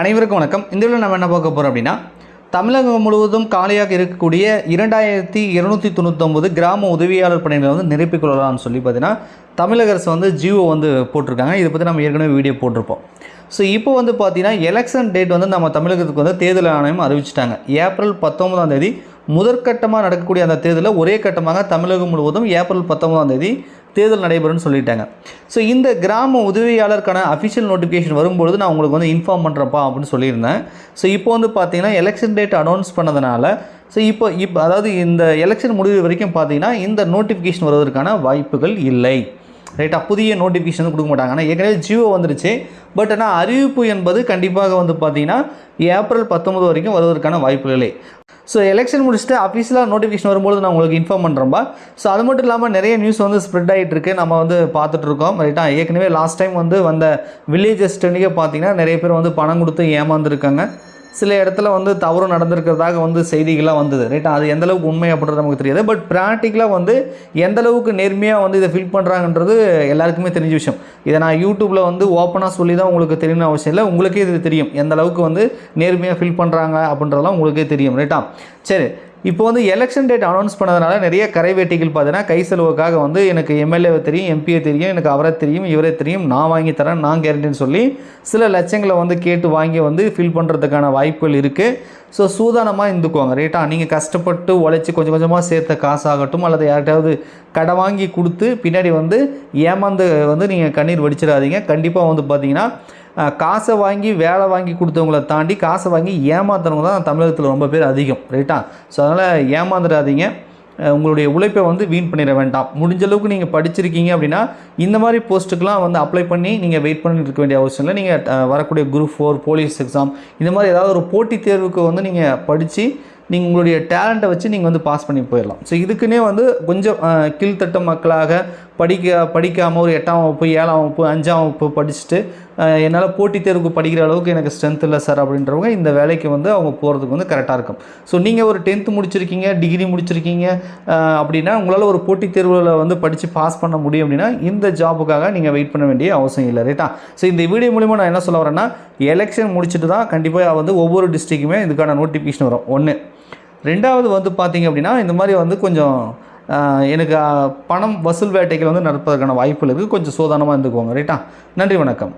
அனைவருக்கும் வணக்கம். இந்த வீடியோ நம்ம என்ன பார்க்க போகிறோம் அப்படின்னா தமிழகம் முழுவதும் காலியாக இருக்கக்கூடிய இரண்டாயிரத்தி இருநூற்றி தொண்ணூத்தொம்பது கிராம உதவியாளர் பணிகளை வந்து நிரப்பிக் கொள்ளலாம்னு சொல்லி பார்த்தீங்கன்னா தமிழக அரசு வந்து ஜியோ வந்து போட்டிருக்காங்க. இதை பற்றி நம்ம ஏற்கனவே வீடியோ போட்டிருப்போம். ஸோ இப்போ வந்து பார்த்தீங்கன்னா எலெக்ஷன் டேட் வந்து நம்ம தமிழகத்துக்கு வந்து தேர்தல் ஆணையம் அறிவிச்சிட்டாங்க. ஏப்ரல் பத்தொன்பதாம் தேதி முதற்கட்டமாக நடக்கக்கூடிய அந்த தேர்தலில் ஒரே கட்டமாக தமிழகம் முழுவதும் ஏப்ரல் பத்தொன்பதாம் தேதி தேர்தல் நடைபெறும்னு சொல்லிட்டாங்க. ஸோ இந்த கிராம உதவியாளருக்கான அஃபிஷியல் நோட்டிஃபிகேஷன் வரும்பொழுது நான் உங்களுக்கு வந்து இன்ஃபார்ம் பண்ணுறப்பா அப்படின்னு சொல்லியிருந்தேன். ஸோ இப்போ வந்து பார்த்தீங்கன்னா எலெக்ஷன் டேட் அனௌன்ஸ் பண்ணதுனால ஸோ இப்போ இப்போ அதாவது இந்த எலெக்ஷன் முடிவு வரைக்கும் பார்த்தீங்கன்னா இந்த நோட்டிஃபிகேஷன் வருவதற்கான வாய்ப்புகள் இல்லை. ரைட்டாக புதிய நோட்டிஃபிகேஷன் கொடுக்க மாட்டாங்க. ஆனால் ஏற்கனவே ஜியோ வந்துருச்சு. பட் ஆனால் அறிவிப்பு என்பது கண்டிப்பாக வந்து பார்த்திங்கன்னா ஏப்ரல் பத்தொம்பது வரைக்கும் வருவதற்கான வாய்ப்புகள் இல்லை. ஸோ எலெக்ஷன் முடிச்சுட்டு அஃபீஷியலாக நோட்டிஃபிகேஷன் வரும்போது நான் உங்களுக்கு இன்ஃபார்ம் பண்ணுறேன்பா ஸோ அது மட்டும் இல்லாமல் நிறைய நியூஸ் வந்து ஸ்ப்ரெட் ஆகிட்டு இருக்கு நம்ம வந்து பார்த்துட்ருக்கோம் ரைட்டாக ரைட்டா ஏற்கனவே லாஸ்ட் டைம் வந்து வந்த வில்லேஜஸ் டென்னிக்கே பார்த்தீங்கன்னா நிறைய பேர் வந்து பணம் கொடுத்து ஏமாந்துருக்காங்க. சில இடத்துல வந்து தவறு நடந்திருக்கிறதாக வந்து செய்திகள்லாம் வந்தது ரைட்டா அது எந்தளவுக்கு உண்மை அப்படின்றது நமக்கு தெரியாது. பட் ப்ராக்டிக்கலாக வந்து எந்தளவுக்கு நேர்மையாக வந்து இதை ஃபில் பண்ணுறாங்கன்றது எல்லாருக்குமே தெரிஞ்ச விஷயம். இதை நான் யூடியூப்பில் வந்து ஓப்பனாக சொல்லி தான் உங்களுக்கு தெரியணும் அவசியம் இல்லை. உங்களுக்கே இது தெரியும். எந்தளவுக்கு வந்து நேர்மையாக ஃபில் பண்ணுறாங்க அப்படின்றதெல்லாம் உங்களுக்கே தெரியும் ரைட்டா சரி இப்போ வந்து எலெக்ஷன் டேட் அனௌன்ஸ் பண்ணதுனால நிறைய கரைவேட்டிகள் பார்த்தீங்கன்னா கை செலவுக்காக வந்து எனக்கு எம்எல்ஏவை தெரியும் எம்பியை தெரியும் எனக்கு அவரை தெரியும் இவரே தெரியும் நான் வாங்கி தரேன் நான் கேரண்டின்னு சொல்லி சில லட்சங்களை வந்து கேட்டு வாங்கி வந்து ஃபில் பண்ணுறதுக்கான வாய்ப்புகள் இருக்குது ஸோ சூதானமாக இருந்துக்குவாங்க ரைட்டா நீங்கள் கஷ்டப்பட்டு உழைச்சி கொஞ்சம் கொஞ்சமாக சேர்த்த காசாகட்டும் அல்லது யார்கிட்டயாவது கடை வாங்கி கொடுத்து பின்னாடி வந்து ஏமாந்து வந்து நீங்கள் கண்ணீர் வடிச்சிடாதீங்க. கண்டிப்பாக வந்து பார்த்தீங்கன்னா காசை வாங்கி வேலை வாங்கி கொடுத்தவங்கள தாண்டி காசை வாங்கி ஏமாத்துறவங்க தான் தமிழகத்தில் ரொம்ப பேர் அதிகம் ரைட்டா ஸோ அதனால் ஏமாந்துடாதீங்க. உங்களுடைய உழைப்பை வந்து வீண் பண்ணிட வேண்டாம். முடிஞ்ச அளவுக்கு நீங்கள் படிச்சிருக்கீங்க அப்படின்னா இந்த மாதிரி போஸ்ட்டுக்கெலாம் வந்து அப்ளை பண்ணி நீங்கள் வெயிட் பண்ணிட்டு இருக்க வேண்டிய அவசியம் இல்லை. நீங்கள் வரக்கூடிய குரூப் ஃபோர் போலீஸ் எக்ஸாம் இந்த மாதிரி ஏதாவது ஒரு போட்டித் தேர்வுக்கு வந்து நீங்கள் படித்து நீங்கள் உங்களுடைய டேலண்ட்டை வச்சு நீங்கள் வந்து பாஸ் பண்ணி போயிடலாம். ஸோ இதுக்குன்னே வந்து கொஞ்சம் கீழ்த்தட்ட மக்களாக படிக்க படிக்காமல் ஒரு எட்டாம் வகுப்பு ஏழாம் வகுப்பு அஞ்சாம் வகுப்பு படிச்சுட்டு என்னால் போட்டித் தேர்வுக்கு படிக்கிற அளவுக்கு எனக்கு ஸ்ட்ரென்த் இல்லை சார் அப்படின்றவங்க இந்த வேலைக்கு வந்து அவங்க போகிறதுக்கு வந்து கரெக்டாக இருக்கும். ஸோ நீங்கள் ஒரு டென்த்து முடிச்சிருக்கீங்க டிகிரி முடிச்சிருக்கீங்க அப்படின்னா உங்களால் ஒரு போட்டித் தேர்வில் வந்து படித்து பாஸ் பண்ண முடியும் அப்படின்னா இந்த ஜாபுக்காக நீங்கள் வெயிட் பண்ண வேண்டிய அவசியம் இல்லை ரைட்டா ஸோ இந்த வீடியோ மூலிமா நான் என்ன சொல்ல வரேன்னா எலெக்ஷன் முடிச்சுட்டு தான் கண்டிப்பாக வந்து ஒவ்வொரு டிஸ்ட்ரிக்குமே இதுக்கான நோட்டிஃபிகேஷன் வரும். ஒன்று ரெண்டாவது வந்து பார்த்தீங்க அப்படின்னா இந்த மாதிரி வந்து கொஞ்சம் எனக்கு பணம் வசூல் வேட்டைகள் வந்து நடப்பதற்கான வாய்ப்புகள் இருக்குது கொஞ்சம் சோதானமாக இருந்துக்குவாங்க ரைட்டா நன்றி வணக்கம்.